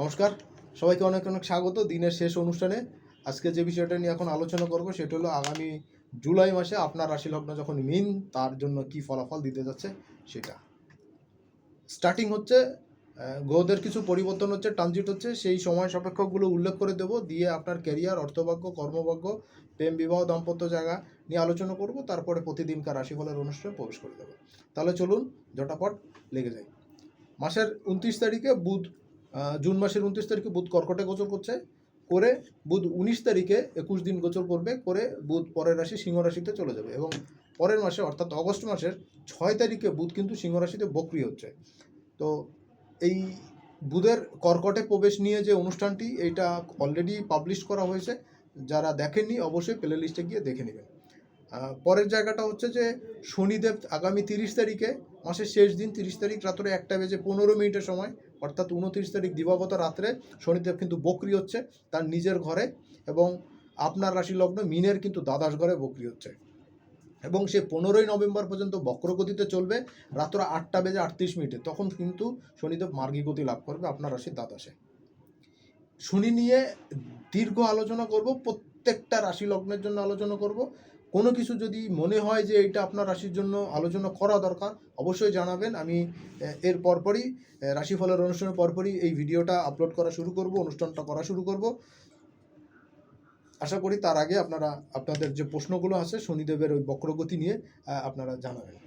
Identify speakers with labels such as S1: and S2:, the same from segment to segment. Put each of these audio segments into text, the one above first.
S1: নমস্কার। সবাইকে অনেক অনেক স্বাগত দিনের শেষ অনুষ্ঠানে। আজকে যে বিষয়টা নিয়ে এখন আলোচনা করব সেটা হলো আগামী জুলাই মাসে আপনার রাশি লগ্ন যখন মিন, তার জন্য কি ফলাফল দিতে যাচ্ছে সেটা। স্টার্টিং হচ্ছে গ্রহদের কিছু পরিবর্তন হচ্ছে, ট্রানজিট হচ্ছে, সেই সময় সাপেক্ষগুলো উল্লেখ করে দেব, দিয়ে আপনার ক্যারিয়ার, অর্থভাগ্য, কর্মভাগ্য, প্রেম, বিবাহ, দাম্পত্য জায়গা নিয়ে আলোচনা করব, তারপরে প্রতিদিনকার রাশিফলের অনুষ্ঠানে প্রবেশ করে দেবো। তাহলে চলুন জটাপট লেগে যাই। মাসের উনত্রিশ তারিখে বুধ জুন মাসের উনত্রিশ তারিখে বুধ কর্কটে গোচর করছে, করে বুধ উনিশ তারিখে একুশ দিন গোচর করবে, করে বুধ পরের রাশি সিংহ রাশিতে চলে যাবে এবং পরের মাসে অর্থাৎ অগস্ট মাসের ছয় তারিখে বুধ কিন্তু সিংহ রাশিতে বক্রি হচ্ছে। তো এই বুধের কর্কটে প্রবেশ নিয়ে যে অনুষ্ঠানটি এইটা অলরেডি পাবলিশ করা হয়েছে। যারা দেখেননি, অবশ্যই প্লে লিস্টে গিয়ে দেখে নেবেন। পরের জায়গাটা হচ্ছে যে শনিদেব আগামী তিরিশ তারিখে, মাসের শেষ দিন তিরিশ তারিখ, রাত্রে একটা বেজে পনেরো মিনিটের সময় অর্থাৎ উনত্রিশ তারিখ দিবাগত রাত্রে শনিদেব কিন্তু বকরি হচ্ছে তার নিজের ঘরে এবং আপনার রাশি লগ্ন মিনের কিন্তু দ্বাদশ ঘরে বকরি হচ্ছে। এবং সে পনেরোই নভেম্বর পর্যন্ত বক্রগতিতে চলবে, রাত্র আটটা বেজে আটত্রিশ মিনিটে। তখন কিন্তু শনিদেব মার্গী গতি লাভ করবে আপনার রাশির দ্বাদশে। শনি নিয়ে দীর্ঘ আলোচনা করব, প্রত্যেকটা রাশি লগ্নের জন্য আলোচনা করব। কোনো কিছু যদি মনে হয় যে এটা আপনার রাশির জন্য আলোচনা করা দরকার, অবশ্যই জানাবেন। আমি এর পরপরই রাশিফলের অনুষ্ঠানের পরপরই এই ভিডিওটা আপলোড করা শুরু করব, অনুষ্ঠানটা করা শুরু করব। আশা করি তার আগে আপনারা, আপনাদের যে প্রশ্নগুলো আছে শনিদেবের ওই বক্রগতি নিয়ে আপনারা জানাবেন।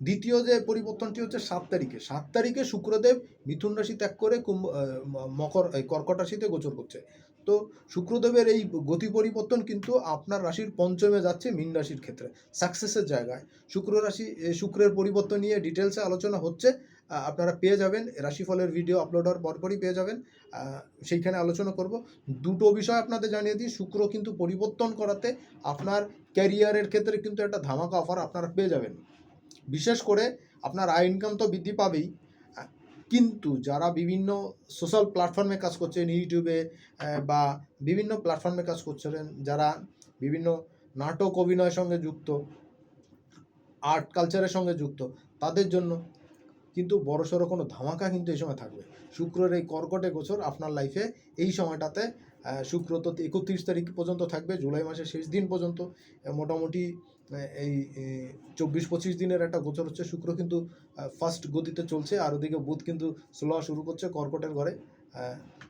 S1: দ্বিতীয় যে পরিবর্তনটি হচ্ছে সাত তারিখে। সাত তারিখে শুক্রদেব মিথুন রাশি ত্যাগ করে কুম্ভ মকর, এই কর্কট রাশিতে গোচর করছে। তো শুক্রদেবের এই গতি পরিবর্তন কিন্তু আপনার রাশির পঞ্চমে যাচ্ছে মীন রাশির ক্ষেত্রে সাকসেসের জায়গায়। শুক্র রাশি শুক্রের পরিবর্তন নিয়ে ডিটেলসে আলোচনা হচ্ছে। আপনারা পেয়ে যাবেন, রাশিফলের ভিডিও আপলোড হওয়ার পরপরই পেয়ে যাবেন। সেইখানে আলোচনা করব। দুটো বিষয় আপনাদের জানিয়ে দিই। শুক্র কিন্তু পরিবর্তন করাতে আপনার ক্যারিয়ারের ক্ষেত্রে কিন্তু একটা ধামাকা অফার আপনারা পেয়ে যাবেন। বিশেষ করে আপনার আয় ইনকাম তো বৃদ্ধি পাবেই। কিন্তু যারা বিভিন্ন সোশ্যাল প্ল্যাটফর্মে কাজ করছেন ইউটিউবে বা বিভিন্ন প্ল্যাটফর্মে কাজ করছিলেন যারা বিভিন্ন নাটক অভিনয়ের সঙ্গে যুক্ত আর্ট কালচারের সঙ্গে যুক্ত, তাদের জন্য কিন্তু বড়সড় কোনো ধামাকা কিন্তু এই সময় থাকবে। শুক্রের এই কর্কটে গোচর আপনার লাইফে এই সময়টাতে শুক্র তো একত্রিশ তারিখ পর্যন্ত থাকবে, জুলাই মাসের শেষ দিন পর্যন্ত মোটামুটি এই চব্বিশ পঁচিশ দিনের একটা গোচর হচ্ছে, শুক্র কিন্তু ফার্স্ট গতিতে চলছে, আর ওদিকে বুধ কিন্তু স্লো শুরু করছে কর্কটের ঘরে।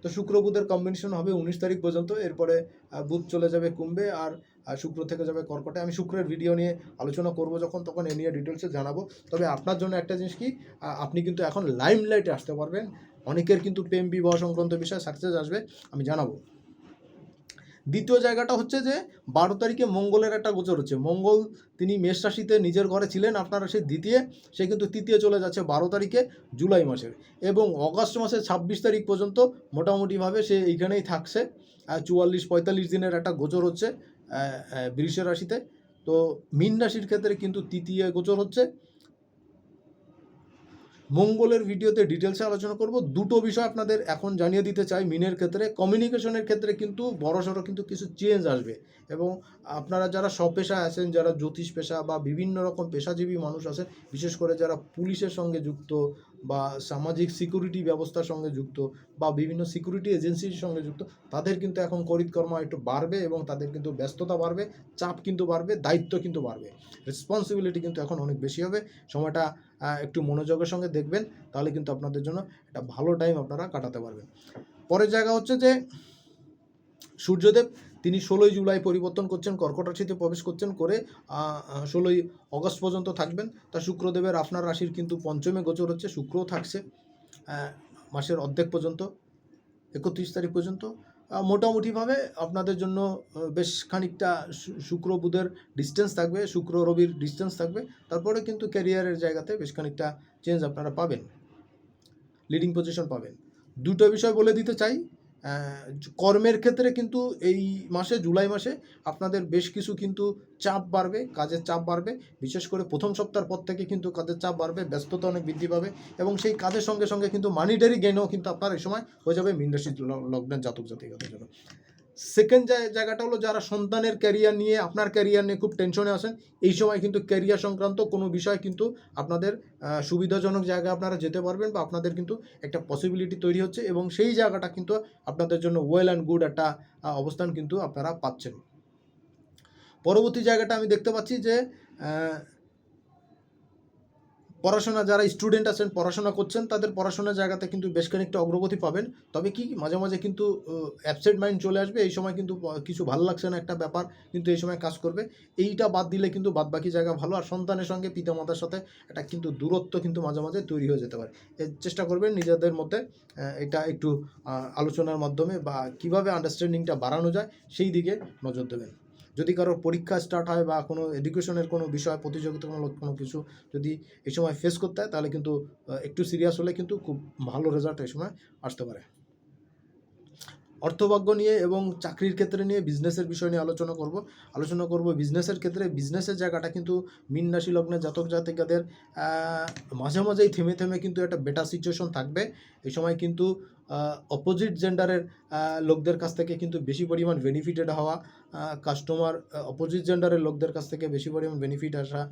S1: তো শুক্র বুধের কম্বিনেশন হবে উনিশ তারিখ পর্যন্ত, এরপরে বুধ চলে যাবে কুম্ভে, আর শুক্র থেকে যাবে কর্কটে। আমি শুক্রের ভিডিও নিয়ে আলোচনা করব যখন, তখন এ নিয়ে ডিটেলসে জানাব। তবে আপনার জন্য একটা জিনিস কি আপনি কিন্তু এখন লাইম লাইটে আসতে পারবেন, অনেকের কিন্তু প্রেম বিবাহ সংক্রান্ত বিষয়ে সাকসেস আসবে, আমি জানাব। দ্বিতীয় জায়গাটা হচ্ছে যে বারো তারিখে মঙ্গলের একটা গোচর হচ্ছে। মঙ্গল তিনি মেষ রাশিতে নিজের ঘরে ছিলেন, আপনার রাশির দ্বিতীয়, সে কিন্তু তৃতীয় চলে যাচ্ছে বারো তারিখে জুলাই মাসের এবং অগস্ট মাসের ছাব্বিশ তারিখ পর্যন্ত মোটামুটিভাবে সে এইখানেই থাকছে। চুয়াল্লিশ, পঁয়তাল্লিশ দিনের একটা গোচর হচ্ছে বৃষ রাশিতে। তো মীন রাশির ক্ষেত্রে কিন্তু তৃতীয় গোচর হচ্ছে। মঙ্গলের ভিডিওতে ডিটেলসে আলোচনা করব। দুটো বিষয় আপনাদের এখন জানিয়ে দিতে চাই মিনের ক্ষেত্রে। কমিউনিকেশনের ক্ষেত্রে কিন্তু বড়সড় কিন্তু কিছু চেঞ্জ আসবে এবং আপনারা যারা পেশায় আছেন, যারা জ্যোতিষ পেশা বা বিভিন্ন রকম পেশাজীবী মানুষ আছেন, বিশেষ করে যারা পুলিশের সঙ্গে যুক্ত বা সামাজিক সিকিউরিটি ব্যবস্থার সঙ্গে যুক্ত বা বিভিন্ন সিকিউরিটি এজেন্সির সঙ্গে যুক্ত, তাদের কিন্তু এখন করিতকর্ম একটু বাড়বে এবং তাদের কিন্তু ব্যস্ততা বাড়বে, চাপ কিন্তু বাড়বে, দায়িত্ব কিন্তু বাড়বে। রেসপন্সিবিলিটি কিন্তু এখন অনেক বেশি হবে। সময়টা একটু মনোযোগের সঙ্গে দেখবেন, তাহলে কিন্তু আপনাদের জন্য একটা ভালো টাইম আপনারা কাটাতে পারবেন। পরের জায়গা হচ্ছে যে সূর্যদেব তিনি ষোলোই জুলাই পরিবর্তন করছেন, কর্কট রাশিতে প্রবেশ করছেন করে ষোলোই অগস্ট পর্যন্ত থাকবেন। তা শুক্রদেবের আপনার রাশির কিন্তু পঞ্চমে গোচর হচ্ছে, শুক্রও থাকছে মাসের অর্ধেক পর্যন্ত, একত্রিশ তারিখ পর্যন্ত। মোটামুটিভাবে আপনাদের জন্য বেশ খানিকটা শুক্র বুধের ডিস্টেন্স থাকবে, শুক্র রবির ডিস্টেন্স থাকবে। তারপরে কিন্তু ক্যারিয়ারের জায়গাতে বেশ খানিকটা চেঞ্জ আপনারা পাবেন লিডিং পজিশন পাবেন। দুটো বিষয় বলে দিতে চাই। কর্মের ক্ষেত্রে কিন্তু এই মাসে, জুলাই মাসে আপনাদের বেশ কিছু কিন্তু চাপ বাড়বে, কাজের চাপ বাড়বে। বিশেষ করে প্রথম সপ্তাহের পর থেকে কিন্তু কাজের চাপ বাড়বে, ব্যস্ততা অনেক বৃদ্ধি পাবে এবং সেই কাজের সঙ্গে সঙ্গে কিন্তু মানিটারি গেনও কিন্তু আপনার এই সময় হয়ে যাবে মিন রাশির ল- লগ্নের জাতক জাতিকাদের জন্য। সেকেন্ড জায়গাটা হলো যারা সন্তানের ক্যারিয়ার নিয়ে, আপনার ক্যারিয়ার নিয়ে খুব টেনশনে আসেন এই সময় কিন্তু ক্যারিয়ার সংক্রান্ত কোনো বিষয় কিন্তু আপনাদের সুবিধাজনক জায়গায় আপনারা যেতে পারবেন বা আপনাদের কিন্তু একটা পসিবিলিটি তৈরি হচ্ছে এবং সেই জায়গাটা কিন্তু আপনাদের জন্য ওয়েল অ্যান্ড গুড একটা অবস্থান কিন্তু আপনারা পাচ্ছেন। পরবর্তী জায়গাটা আমি দেখতে পাচ্ছি যে পড়াশোনা, যারা স্টুডেন্ট আছেন, পড়াশোনা করছেন, তাদের পড়াশোনার জায়গাতে কিন্তু বেশ খানিকটা অগ্রগতি পাবেন। তবে কি মাঝে মাঝে কিন্তু অ্যাবসেন্ট মাইন্ড চলে আসবে, এই সময় কিন্তু কিছু ভালো লাগছে না একটা ব্যাপার, কিন্তু এই সময় কাজ করবে। এইটা বাদ দিলে কিন্তু বাদ বাকি জায়গা ভালো, আর সন্তানের সঙ্গে পিতামাতার সাথে একটা কিন্তু দূরত্ব কিন্তু মাঝে মাঝে তৈরি হয়ে যেতে পারে। চেষ্টা করবেন নিজেদের মধ্যে এটা একটু আলোচনার মাধ্যমে বা কীভাবে আন্ডারস্ট্যান্ডিংটা বাড়ানো যায়, সেই দিকে নজর দেবেন। যদি কারোর পরীক্ষা স্টার্ট হয় বা কোনো এডুকেশনের কোনো বিষয়, প্রতিযোগিতামূলক কোনো কিছু যদি এই সময় ফেস করতে হয়, তাহলে কিন্তু একটু সিরিয়াস হলে কিন্তু খুব ভালো রেজাল্ট এই সময় আসতে পারে। অর্থভাগ্য নিয়ে এবং চাকরির ক্ষেত্রে নিয়ে বিজনেসের বিষয় নিয়ে আলোচনা করব। আলোচনা করব বিজনেসের ক্ষেত্রে। বিজনেসের জায়গাটা কিন্তু মিন রাশি লগ্নের জাতক জাতিকাদের মাঝে মাঝেই থেমে থেমে কিন্তু একটা বেটার সিচুয়েশন থাকবে। এই সময় কিন্তু অপোজিট জেন্ডারের লোকদের কাছ থেকে কিন্তু বেশি পরিমাণ বেনিফিটেড হওয়া কাস্টমার অপোজিট জেন্ডারের লোকদের কাছ থেকে বেশি পরিমাণ বেনিফিট আসা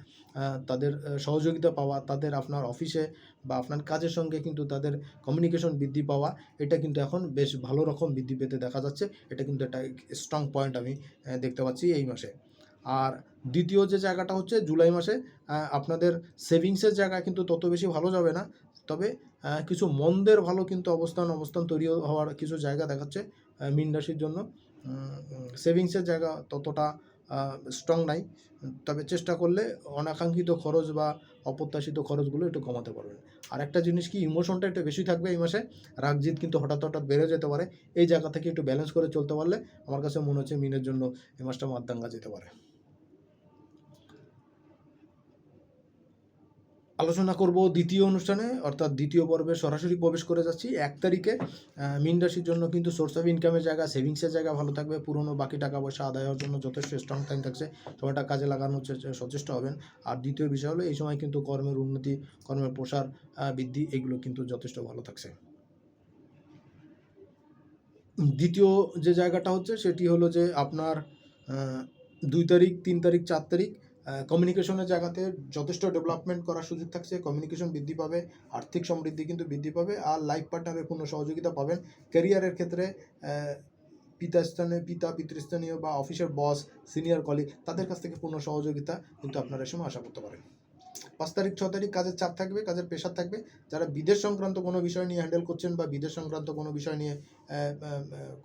S1: তাদের সহযোগিতা পাওয়া, তাদের আপনার অফিসে বা আপনার কাজের সঙ্গে কিন্তু তাদের কমিউনিকেশন বৃদ্ধি পাওয়া, এটা কিন্তু এখন বেশ ভালো রকম বৃদ্ধি পেতে দেখা যাচ্ছে। এটা কিন্তু একটা স্ট্রং পয়েন্ট আমি দেখতে পাচ্ছি এই মাসে। আর দ্বিতীয় যে জায়গাটা হচ্ছে জুলাই মাসে আপনাদের সেভিংসের জায়গা কিন্তু তত বেশি ভালো যাবে না। তবে কিছু মন্দের ভালো কিন্তু অবস্থান অবস্থান তৈরি হওয়ার কিছু জায়গা দেখাচ্ছে মীন রাশির জন্য। সেভিংসের জায়গা ততটা স্ট্রং নাই। তবে চেষ্টা করলে অনাকাঙ্ক্ষিত খরচ বা অপ্রত্যাশিত খরচগুলো একটু কমাতে পারবেন। আর একটা জিনিস কি ইমোশনটা একটু বেশি থাকবে এই মাসে। রাগজিৎ কিন্তু হঠাৎ হঠাৎ বেড়ে যেতে পারে। এই জায়গা থেকে একটু ব্যালেন্স করে চলতে পারলে আমার কাছে মনে হচ্ছে মিনের জন্য এই মাসটা মাদ্দাঙ্গা যেতে পারে। আলোচনা করব দ্বিতীয় অনুষ্ঠানে, অর্থাৎ দ্বিতীয় পর্বে সরাসরি প্রবেশ করে যাচ্ছি। এক তারিখে মীন রাশির জন্য কিন্তু সোর্স অফ ইনকামের জায়গা সেভিংসের জায়গা ভালো থাকবে। পুরনো বাকি টাকা পয়সা আদায় হওয়ার জন্য যথেষ্ট স্ট্রং টাইম থাকছে। সময়টা কাজে লাগানোর সচেষ্ট হবেন। আর দ্বিতীয় বিষয় হলো, এই সময় কিন্তু কর্মের উন্নতি, কর্মের প্রসার বৃদ্ধি, এগুলো কিন্তু যথেষ্ট ভালো থাকছে। দ্বিতীয় যে জায়গাটা হচ্ছে, সেটি হলো যে আপনার দুই তারিখ, তিন তারিখ, চার তারিখ কমিউনিকেশনের জায়গাতে যথেষ্ট ডেভেলপমেন্ট করার সুযোগ থাকছে কমিউনিকেশন বৃদ্ধি পাবে, আর্থিক সমৃদ্ধি কিন্তু বৃদ্ধি পাবে, আর লাইফ পার্টনারের পূর্ণ সহযোগিতা পাবেন। ক্যারিয়ারের ক্ষেত্রে পিতাস্থানীয় পিতাস্থানে পিতা, পিতৃস্থানীয় বা অফিসের বস সিনিয়র কলিগ তাদের কাছ থেকে পূর্ণ সহযোগিতা কিন্তু আপনারা সময় আশা করতে পারেন। পাঁচ তারিখ, ছ তারিখ কাজের চাপ থাকবে, কাজের প্রেশার থাকবে। যারা বিদেশ সংক্রান্ত কোনো বিষয় নিয়ে হ্যান্ডেল করছেন বা বিদেশ সংক্রান্ত কোনো বিষয় নিয়ে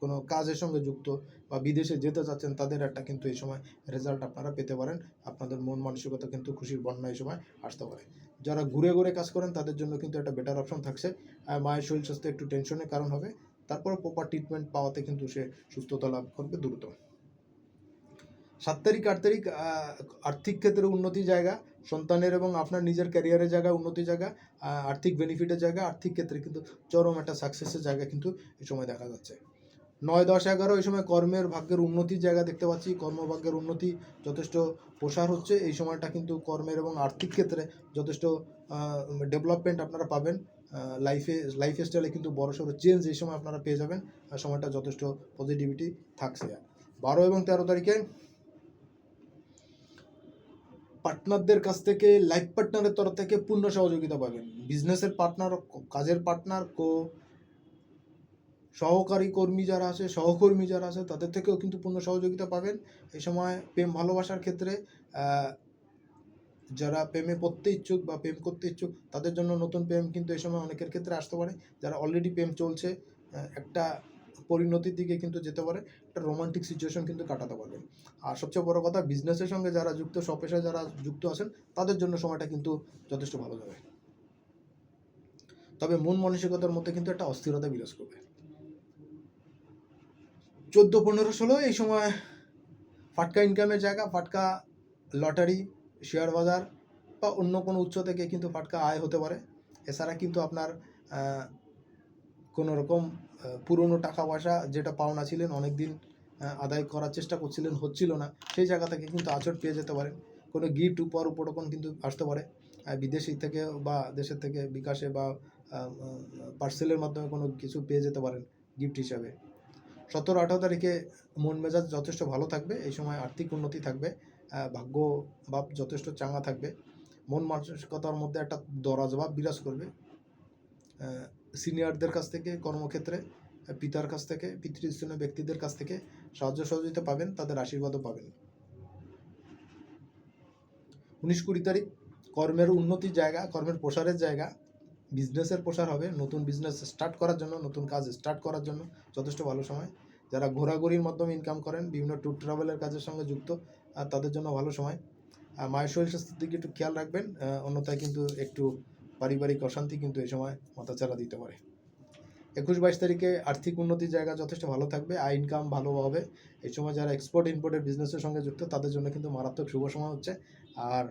S1: কোনো কাজের সঙ্গে যুক্ত বা বিদেশে যেতে চাচ্ছেন, তাদের একটা কিন্তু এই সময় রেজাল্ট আপনারা পেতে পারেন। আপনাদের মন মানসিকতা কিন্তু খুশির বন্যা এই সময় আসতে পারে। যারা ঘুরে ঘুরে কাজ করেন, তাদের জন্য কিন্তু একটা বেটার অপশন থাকছে। মায়ের শরীর স্বাস্থ্য একটু টেনশনের কারণ হবে। তারপর প্রপার ট্রিটমেন্ট পাওয়াতে কিন্তু সে সুস্থতা লাভ করবে দ্রুত। সাত তারিখ, আট তারিখ আর্থিক ক্ষেত্রে উন্নতি জায়গা। সন্তানের এবং আপনার নিজের ক্যারিয়ারের জায়গা উন্নতি জায়গা আর্থিক বেনিফিটের জায়গা আর্থিক ক্ষেত্রে কিন্তু চরম একটা সাকসেসের জায়গা কিন্তু এই সময় দেখা যাচ্ছে। নয়, দশ, এগারো এই সময় কর্মের ভাগ্যের উন্নতির জায়গা দেখতে পাচ্ছি, কর্মভাগ্যের উন্নতি যথেষ্ট প্রসার হচ্ছে, এই সময়টা কিন্তু কর্মের এবং আর্থিক ক্ষেত্রে যথেষ্ট ডেভেলপমেন্ট আপনারা পাবেন লাইফে লাইফ স্টাইলে কিন্তু বড়সড় চেঞ্জ এই সময় আপনারা পেয়ে যাবেন সময়টা যথেষ্ট পজিটিভিটি থাকছে। বারো এবং তেরো তারিখে পার্টনারদের কাছ থেকে, লাইফ পার্টনারের তরফ থেকে পূর্ণ সহযোগিতা পাবেন। বিজনেসের পার্টনার, কাজের পার্টনার, কো সহকারী কর্মী যারা আছে, সহকর্মী যারা আছে, তাদের থেকেও কিন্তু পূর্ণ সহযোগিতা পাবেন। এই সময় প্রেম ভালোবাসার ক্ষেত্রে যারা প্রেমে পড়তে ইচ্ছুক বা প্রেম করতে ইচ্ছুক, তাদের জন্য নতুন প্রেম কিন্তু এই সময় অনেকের ক্ষেত্রে আসতে পারে। যারা অলরেডি প্রেম চলছে একটা পরিণতির দিকে কিন্তু যেতে পারে, একটা রোমান্টিক সিচুয়েশন কিন্তু কাটাতে পারবেন আর সবচেয়ে বড় কথা বিজনেসের সঙ্গে যারা যুক্ত স্বপেশায় যারা যুক্ত আছেন, তাদের জন্য সময়টা কিন্তু যথেষ্ট ভালো যাবে। তবে মন মানসিকতার মধ্যে কিন্তু একটা অস্থিরতা বিরাজ করবে। চোদ্দ, পনেরো, ষোলো এই সময় ফাটকা ইনকামের জায়গা, ফাটকা লটারি শেয়ার বাজার বা অন্য কোনো উৎস থেকে কিন্তু ফাটকা আয় হতে পারে। এছাড়া কিন্তু আপনার কোনো রকম পুরনো টাকা পয়সা যেটা পাওনা ছিলেন অনেক দিন আদায় করার চেষ্টা করছিলেন, হচ্ছিল না। সেই জায়গা থেকে কিন্তু আচর পেয়ে যেতে পারেন। কোনো গিফট উপহার উপরকম কিন্তু আসতে পারে। বিদেশি থেকে বা দেশের থেকে বিকাশে বা পার্সেলের মাধ্যমে কোনো কিছু পেয়ে যেতে পারেন গিফট হিসাবে। সতেরো আঠারো তারিখে মন মেজাজ যথেষ্ট ভালো থাকবে। এই সময় আর্থিক উন্নতি থাকবে। ভাগ্য ভাব যথেষ্ট চাঙ্গা থাকবে। মন মানসিকতার মধ্যে একটা দরাজভাব বিরাজ করবে। সিনিয়রদের কাছ থেকে, কর্মক্ষেত্রে, পিতার কাছ থেকে, পিতৃস্থানীয় ব্যক্তিদের কাছ থেকে সাহায্য সহযোগিতা পাবেন, তাদের আশীর্বাদও পাবেন। উনিশ কুড়ি তারিখ, কর্মের উন্নতির জায়গা, কর্মের প্রসারের জায়গা, বিজনেসের প্রসার হবে, নতুন বিজনেস স্টার্ট করার জন্য, নতুন কাজ স্টার্ট করার জন্য যথেষ্ট ভালো সময়। যারা ঘোরাঘুরির মাধ্যমে ইনকাম করেন, বিভিন্ন ট্যুর ট্রাভেলের কাজের সঙ্গে যুক্ত তাদের জন্য ভালো সময়। মায়ের শরীর স্বাস্থ্যের দিকে একটু খেয়াল রাখবেন অন্যথায় কিন্তু একটু পারিবারিক অশান্তি কিন্তু এই সময় মাথাচাড়া দিতে পারে। একুশ বাইশ তারিখে আর্থিক উন্নতির জায়গা যথেষ্ট ভালো থাকবে, আয় ইনকাম ভালো হবে। এই সময় যারা এক্সপোর্ট ইম্পোর্টের বিজনেসের সঙ্গে যুক্ত, তাদের জন্য কিন্তু মারাত্মক শুভ সময় হচ্ছে। আর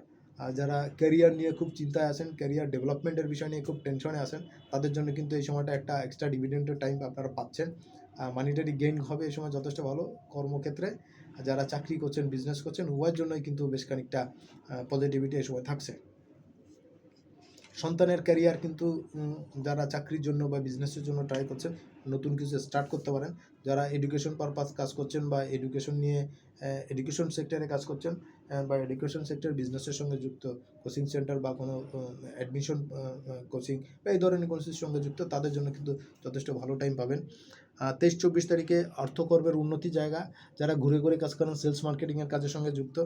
S1: যারা ক্যারিয়ার নিয়ে খুব চিন্তায় আছেন ক্যারিয়ার ডেভেলপমেন্টের বিষয় নিয়ে খুব টেনশনে আছেন, তাদের জন্য কিন্তু এই সময়টা একটা এক্সট্রা ডিভিডেন্টের টাইম আপনারা পাচ্ছেন। মানিটারি গেইন হবে এই সময় যথেষ্ট ভালো কর্মক্ষেত্রে। যারা চাকরি করছেন বিজনেস করছেন, উভয়ের জন্যই কিন্তু বেশ খানিকটা পজিটিভিটি এই সময় থাকছে। সন্তানের ক্যারিয়ার কিন্তু যারা চাকরির জন্য বা বিজনেসের জন্য ট্রাই করছেন, নতুন কিছু স্টার্ট করতে পারেন। যারা এডুকেশন পারপাস কাজ করছেন বা এডুকেশন নিয়ে এডুকেশন সেক্টরে কাজ করছেন বা এডুকেশন সেক্টর বিজনেসের সঙ্গে যুক্ত কোচিং সেন্টার বা কোনো অ্যাডমিশন কোচিং বা এই ধরনের কোর্সের সঙ্গে যুক্ত, তাদের জন্য কিন্তু যথেষ্ট ভালো টাইম পাবেন। তেইশ চব্বিশ তারিখে অর্থকর্মের উন্নতি জায়গা, যারা ঘুরে ঘুরে কাজ করেন সেলস মার্কেটিংয়ের কাজের সঙ্গে যুক্ত,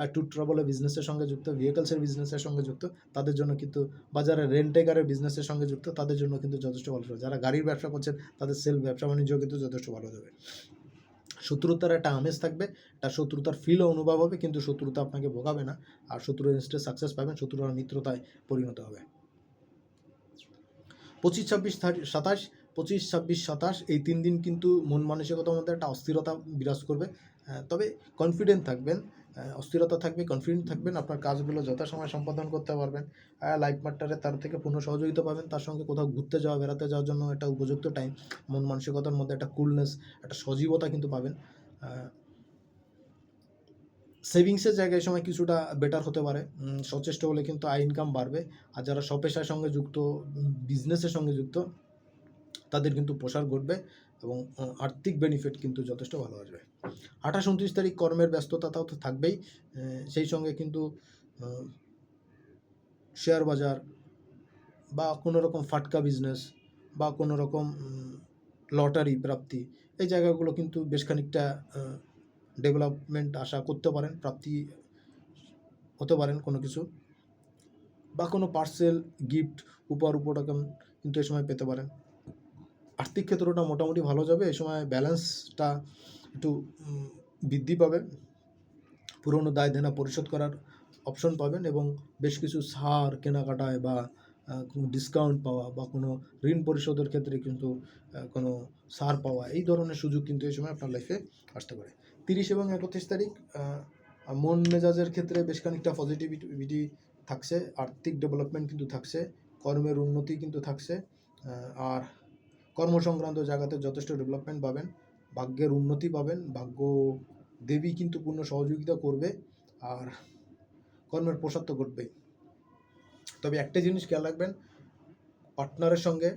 S1: আর ট্যুর ট্রাভেলের বিজনেসের সঙ্গে যুক্ত ভেহিকলসের বিজনেসের সঙ্গে যুক্ত, তাদের জন্য কিন্তু বাজারে রেন্টেকারের বিজনেসের সঙ্গে যুক্ত, তাদের জন্য কিন্তু যথেষ্ট ভালো। যারা গাড়ির ব্যবসা করছেন, তাদের সেল ব্যবসা বাণিজ্য কিন্তু যথেষ্ট ভালো যাবে। শত্রুতার একটা আমেজ থাকবে, একটা শত্রুতার ফিলও অনুভব হবে, কিন্তু শত্রুতা আপনাকে ভোগাবে না। আর শত্রু ইনস্টে সাকসেস পাবেন, শত্রুরা মিত্রতায় পরিণত হবে। পঁচিশ, ছাব্বিশ সাতাশ, পঁচিশ, ছাব্বিশ, সাতাশ, এই তিন দিন কিন্তু মন মানসিকতার মধ্যে একটা অস্থিরতা বিরাজ করবে। তবে কনফিডেন্ট থাকবেন। অস্থিরতা থাকবে কনফিডেন্ট থাকবেন, আপনার কাজগুলো যথাসময়ে সম্পাদন করতে পারবেন। লাইফ পার্টনারে তার থেকে পূর্ণ সহযোগিতা পাবেন। তার সঙ্গে কোথাও ঘুরতে যাওয়া, বেড়াতে যাওয়ার জন্য একটা উপযুক্ত টাইম মন মানসিকতার মধ্যে একটা কুলনেস একটা সজীবতা কিন্তু পাবেন। সেভিংসের জায়গায় সময় কিছুটা বেটার হতে পারে। সচেষ্ট হলে কিন্তু আয় ইনকাম বাড়বে। আর যারা স্বপেশার সঙ্গে যুক্ত বিজনেসের সঙ্গে যুক্ত, তাদের কিন্তু প্রসার ঘটবে। এবং আর্থিক বেনিফিট কিন্তু যথেষ্ট ভালো আসবে। আঠাশ, উনত্রিশ তারিখ কর্মের ব্যস্ততাটাও তো থাকবেই। সেই সঙ্গে কিন্তু শেয়ার বাজার বা কোনো রকম ফাটকা বিজনেস বা কোনো রকম লটারি প্রাপ্তি, এই জায়গাগুলো কিন্তু বেশ খানিকটা ডেভেলপমেন্ট আশা করতে পারেন, প্রাপ্তি হতে পারেন কোনো কিছু। বা কোনো পার্সেল গিফট উপহার উপরকম কিন্তু এই সময় পেতে পারেন। আর্থিক ক্ষেত্রটা মোটামুটি ভালো যাবে, এই সময় ব্যালেন্সটা একটু বৃদ্ধি পাবে। পুরনো দায় দেনা পরিশোধ করার অপশন পাবেন এবং বেশ কিছু সার কেনাকাটায় বা কোনো ডিসকাউন্ট পাওয়া বা কোনো ঋণ পরিশোধের ক্ষেত্রে কিন্তু কোনো সার পাওয়া, এই ধরনের সুযোগ কিন্তু এই সময় আপনার লাইফে আসতে পারে। তিরিশ এবং একত্রিশ তারিখ মন মেজাজের ক্ষেত্রে বেশ খানিকটা পজিটিভিটি থাকছে, আর্থিক ডেভেলপমেন্ট কিন্তু থাকছে, কর্মের উন্নতি কিন্তু থাকছে আর কর্মসংক্রান্ত জায়গাতে যথেষ্ট ডেভেলপমেন্ট পাবেন, ভাগ্যের উন্নতি পাবেন, ভাগ্য দেবী কিন্তু পূর্ণ সহযোগিতা করবে আর কর্মের প্রসার তো ঘটবেই। তবে একটা জিনিস খেয়াল রাখবেন পার্টনারের সঙ্গে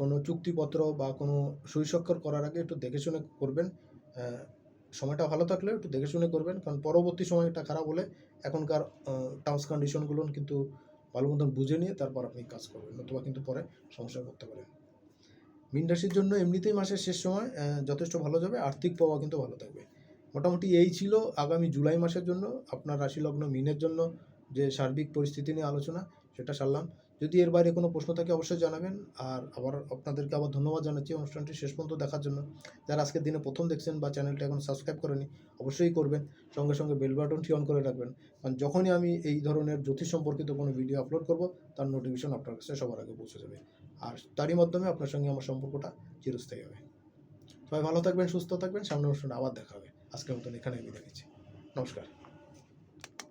S1: কোনো চুক্তিপত্র বা কোনো সই স্বাক্ষর করার আগে একটু দেখে শুনে করবেন সময়টা ভালো থাকলে একটু দেখে শুনে করবেন, কারণ পরবর্তী সময়টা খারাপ হলে এখনকার টার্মস কন্ডিশনগুলো কিন্তু ভালো মতন বুঝে নিয়ে তারপর আপনি কাজ করবেন, নতুবা কিন্তু পরে সমস্যায় পড়তে পারেন। মীন রাশির জন্য এমনিতেই মাসের শেষ সময় যথেষ্ট ভালো যাবে, আর্থিক পাওয়া কিন্তু ভালো থাকবে। মোটামুটি এই ছিল আগামী জুলাই মাসের জন্য, আপনার রাশি লগ্ন মিনের জন্য যে সার্বিক পরিস্থিতি নিয়ে আলোচনা, সেটা সারলাম। যদি এর বাইরে কোনো প্রশ্ন থাকে, অবশ্যই জানাবেন। আর আবার আপনাদেরকে আবার ধন্যবাদ জানাচ্ছি অনুষ্ঠানটি শেষ পর্যন্ত দেখার জন্য। যারা আজকের দিনে প্রথম দেখছেন বা চ্যানেলটা এখন সাবস্ক্রাইব করেনি অবশ্যই করবেন। সঙ্গে সঙ্গে বেল বাটনটি অন করে রাখবেন। কারণ যখনই আমি এই ধরনের জ্যোতিষ সম্পর্কিত কোনো ভিডিও আপলোড করব, তার নোটিফিকেশন আপনার কাছে সবার আগে পৌঁছে যাবে। আর তারই মাধ্যমে আপনার সঙ্গে আমার সম্পর্কটা চিরস্থায়ী হবে। সবাই ভালো থাকবেন, সুস্থ থাকবেন, সামনের অনুষ্ঠানে আবার দেখা হবে। আজকের মতন এখানে আমি দেখেছি নমস্কার।